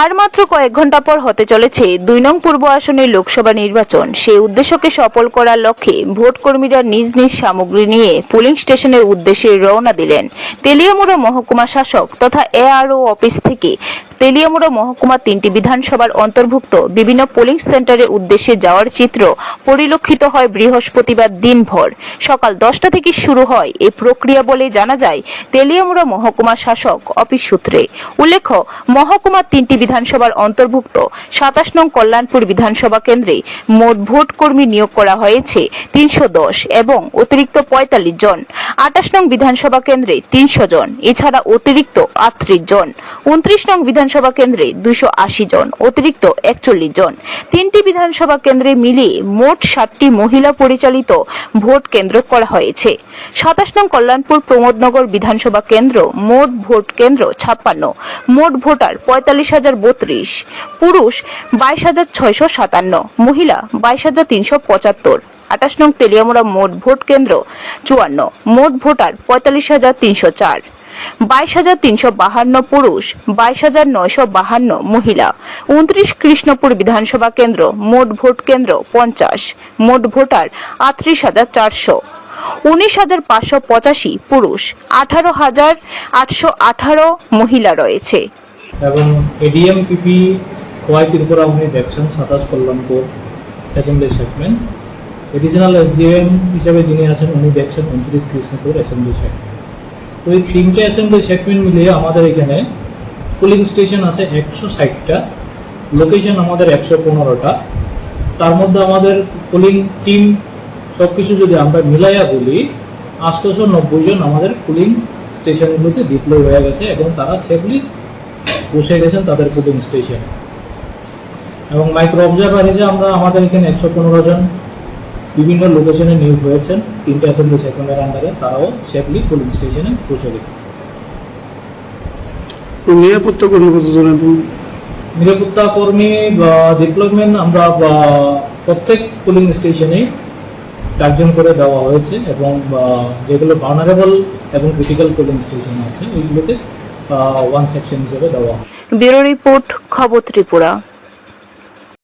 আর মাত্র কয়েক ঘণ্টা পর হতে চলেছে দুই নং পূর্ব আসনের লোকসভা নির্বাচন। সেই উদ্দেশ্যকে সফল করার লক্ষ্যে ভোট কর্মীরা নিজ নিজ সামগ্রী নিয়ে পুলিং স্টেশনের উদ্দেশ্যে রওনা দিলেন। তেলিয়ামুড়া মহকুমা শাসক তথা এআরও অফিস থেকে তেলিয়ামুড়া মহকুমা তিনটি বিধানসভার অন্তর্ভুক্ত। বিভিন্ন পোলিং সেন্টারের উদ্দেশ্যে যাওয়ার চিত্র পরিলক্ষিত হয় বৃহস্পতিবার দিনভর। সকাল দশটা থেকে শুরু হয় এই প্রক্রিয়া বলে জানা যায় তেলিয়ামুড়া মহকুমা শাসক অফিস সূত্রে। উল্লেখ্য, মহকুমা তিনটি বিধানসভার অন্তর্ভুক্ত। সাতাশ নং কল্যাণপুর বিধানসভা কেন্দ্রে মোট ভোট কর্মী নিয়োগ করা হয়েছে তিনশো দশ এবং অতিরিক্ত পঁয়তাল্লিশ জন। আটাশ নং বিধানসভা কেন্দ্রে তিনশো জন, এছাড়া অতিরিক্ত আটত্রিশ জন। উনত্রিশ নং বিধানসভা কেন্দ্রে দুশো আশি জন, অতিরিক্ত একচল্লিশ জন। তিনটি বিধানসভা কেন্দ্রে মিলিয়ে মোট সাতটি মহিলা পরিচালিত ভোট কেন্দ্র করা হয়েছে। সাতাশ নং কল্যাণপুর প্রমোদনগর বিধানসভা কেন্দ্র মোট ভোট কেন্দ্র ছাপ্পান্ন। মোট ভোটার পঁয়তাল্লিশ হাজার বত্রিশ। পুরুষ বাইশ হাজার ছয়শো সাতান্ন। মহিলা বাইশ হাজার তিনশো পঁচাত্তর। আটাশ নং তেলিয়ামুড়া মোট ভোট কেন্দ্র চুয়ান্ন। মোট ভোটার পঁয়তাল্লিশ হাজার তিনশো চার। বাইশ হাজার তিনশো বাহান্ন পুরুষ, বাইশ হাজার নয়শো বাহান্ন মহিলা। উনত্রিশ কৃষ্ণপুর বিধানসভা কেন্দ্র, মোট ভোট কেন্দ্র পঞ্চাশ। মোট ভোটার আটত্রিশ হাজার চারশো। উনিশ হাজার পাঁচশো পঁচাশি পুরুষ, আঠারো হাজার আটশো আঠারো মহিলা রয়েছে। এবং এডিএম পিপি খোয়াই ত্রিপুরা উনি দেখছেন সাতাশ Kalyanpur assembly segment. Additional SDM হিসেবে যিনি আছেন, উনি দেখছেন উনত্রিশ কৃষ্ণপুর অ্যাসেম্বলি সেগমেন্ট তো এই তিনটে অ্যাসেম্বলি সেগমেন্ট মিলিয়ে আমাদের এখানে পুলিং স্টেশন আছে একশো ষাটটা লোকেশন আমাদের একশো পনেরোটা। তার মধ্যে আমাদের পুলিং টিম সব কিছু যদি আমরা মিলাইয়া বলি, আটশোশো নব্বই জন আমাদের পুলিং স্টেশনগুলোতে ডিপ্লয় হয়ে গেছে এবং তারা সেফলি বসে গেছেন তাদের পুলিং স্টেশনে এবং মাইক্রো অবজারভার হিসেবে আমরা আমাদের এখানে একশো পনেরো জন বিভিন্ন লোকেশনে নিয়োগ হয়েছেন। তিনটে অ্যাসেম্বলি সেকেন্ডের আন্ডারে তারাও সেফলি পুলিশ স্টেশনে বসে গেছে। তো নিরাপত্তা কর্মী কতজন নিরাপত্তা কর্মী ডিপ্লয়মেন্ট আমরা প্রত্যেক পুলিং স্টেশনে চারজন করে দেওয়া হয়েছে এবং যেগুলো ভার্নারেবল এবং ক্রিটিক্যাল পুলিং স্টেশন আছে ওইগুলোতে ওয়ান সেকশন হিসেবে দেওয়া হয়। ব্যুরো রিপোর্ট খবর ত্রিপুরা।